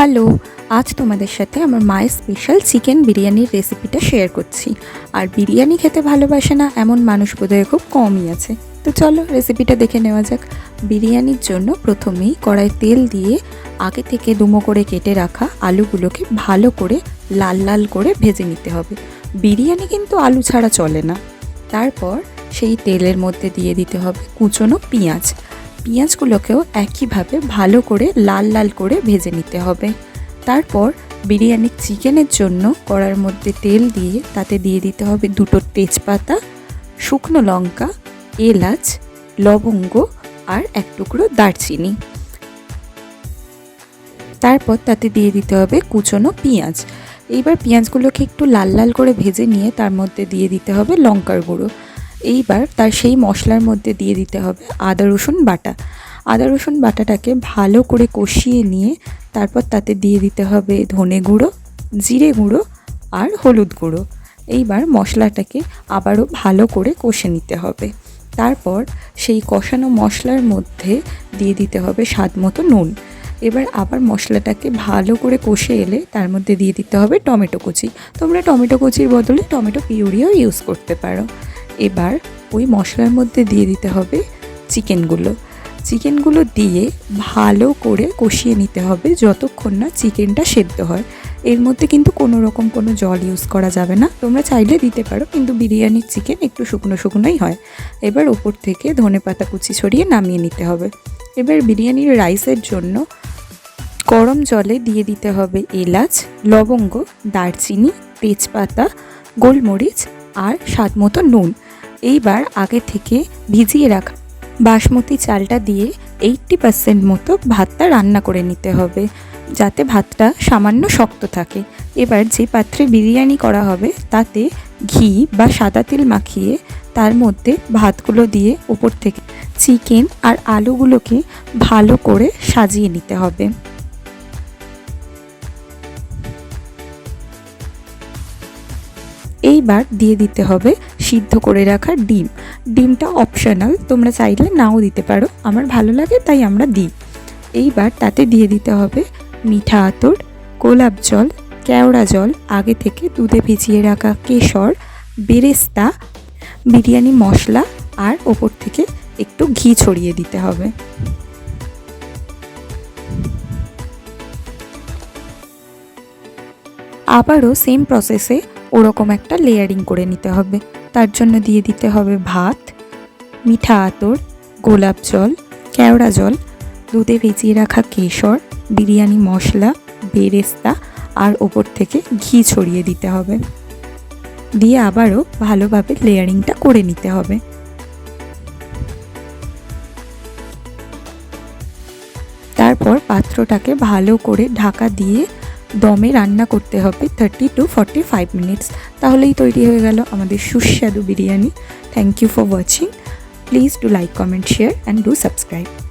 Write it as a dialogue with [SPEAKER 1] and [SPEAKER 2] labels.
[SPEAKER 1] Hello, আজ তোমাদের সাথে আমার মায়ের স্পেশাল চিকেন বিরিয়ানির রেসিপিটা শেয়ার করছি। আর বিরিয়ানি খেতে ভালোবাসে না এমন মানুষ বোধহয় খুব কমই আছে। তো চলো রেসিপিটা দেখে নেওয়া যাক। বিরিয়ানির জন্য প্রথমেই কড়াই তেল দিয়ে আগে থেকে দুমো করে কেটে রাখা আলুগুলোকে ভালো করে লাল লাল করে ভেজে নিতে হবে। বিরিয়ানি কিন্তু আলু ছাড়া চলে না। তারপর সেই তেলের মধ্যে দিয়ে দিতে হবে কুচনো পেঁয়াজ। পেঁয়াজগুলোকেও একইভাবে ভালো করে লাল লাল করে ভেজে নিতে হবে। তারপর বিরিয়ানির চিকেনের জন্য কড়ার মধ্যে তেল দিয়ে তাতে দিয়ে দিতে হবে দুটো তেজপাতা, শুকনো লঙ্কা, এলাচ, লবঙ্গ আর এক টুকরো দারচিনি। তারপর তাতে দিয়ে দিতে হবে কুচনো পেঁয়াজ। এইবার পেঁয়াজগুলোকে একটু লাল লাল করে ভেজে নিয়ে তার মধ্যে দিয়ে দিতে হবে লঙ্কার গুঁড়ো। এইবার তার সেই মশলার মধ্যে দিয়ে দিতে হবে আদা, রসুন বাটা। আদা, রসুন বাটাটাকে ভালো করে কষিয়ে নিয়ে তারপর তাতে দিয়ে দিতে হবে ধনে গুঁড়ো, জিরে গুঁড়ো আর হলুদ গুঁড়ো। এইবার মশলাটাকে আবারও ভালো করে কষে নিতে হবে। তারপর সেই কষানো মশলার মধ্যে দিয়ে দিতে হবে স্বাদ মতো নুন। এবার আবার মশলাটাকে ভালো করে কষে এলে তার মধ্যে দিয়ে দিতে হবে টমেটো কুচি। তোমরা টমেটো কুচির বদলে টমেটো পিউরিও ইউজ করতে পারো। এবার ওই মশলার মধ্যে দিয়ে দিতে হবে চিকেনগুলো। চিকেনগুলো দিয়ে ভালো করে কষিয়ে নিতে হবে যতক্ষণ না চিকেনটা সেদ্ধ হয়। এর মধ্যে কিন্তু কোনো রকম কোনো জল ইউজ করা যাবে না। তোমরা চাইলে দিতে পারো, কিন্তু বিরিয়ানির চিকেন একটু শুকনো শুকনোই হয়। এবার ওপর থেকে ধনে পাতা কুচি ছড়িয়ে নামিয়ে নিতে হবে। এবার বিরিয়ানির রাইসের জন্য গরম জলে দিয়ে দিতে হবে এলাচ, লবঙ্গ, দারচিনি, তেজপাতা, গোলমরিচ আর স্বাদ মতো নুন। এইবার আগে থেকে ভিজিয়ে রাখা। বাসমতি চালটা দিয়ে এইটটি পার্সেন্ট মতো ভাতটা রান্না করে নিতে হবে, যাতে ভাতটা সামান্য শক্ত থাকে। এবার যে পাত্রে বিরিয়ানি করা হবে, তাতে ঘি বা সাদা তেল মাখিয়ে তার মধ্যে ভাতগুলো দিয়ে ওপর থেকে চিকেন আর আলুগুলোকে ভালো করে সাজিয়ে নিতে হবে। এইবার দিয়ে দিতে হবে সিদ্ধ করে রাখা ডিম। ডিমটা অপশনাল তোমরা চাইলে নাও দিতে পারো। আমার ভালো লাগে, তাই আমরা দিই। এইবার তাতে দিয়ে দিতে হবে মিঠা আতর, গোলাপ জল, কেওড়া জল, আগে থেকে দুধে ভিজিয়ে রাখা কেশর, বেরেস্তা, বিরিয়ানি মশলা, আর ওপর থেকে একটু ঘি ছড়িয়ে দিতে হবে। আবারও সেম প্রসেসে ওরকম একটা লেয়ারিং করে নিতে হবে। তার জন্য দিয়ে দিতে হবে ভাত, মিঠা আতর, গোলাপ জল, কেওড়া জল, দুধে ভিজিয়ে রাখা কেশর, বিরিয়ানি মশলা, বেরেস্তা আর ওপর থেকে ঘি ছড়িয়ে দিতে হবে। দিয়ে আবারও ভালোভাবে লেয়ারিংটা করে নিতে হবে। তারপর পাত্রটাকে ভালো করে ঢাকা দিয়ে দমে রান্না করতে হবে thirty two forty five minutes তাহলেই তৈরি হয়ে গেল আমাদের সুস্বাদু biryani. Thank you for watching please do like comment share and do subscribe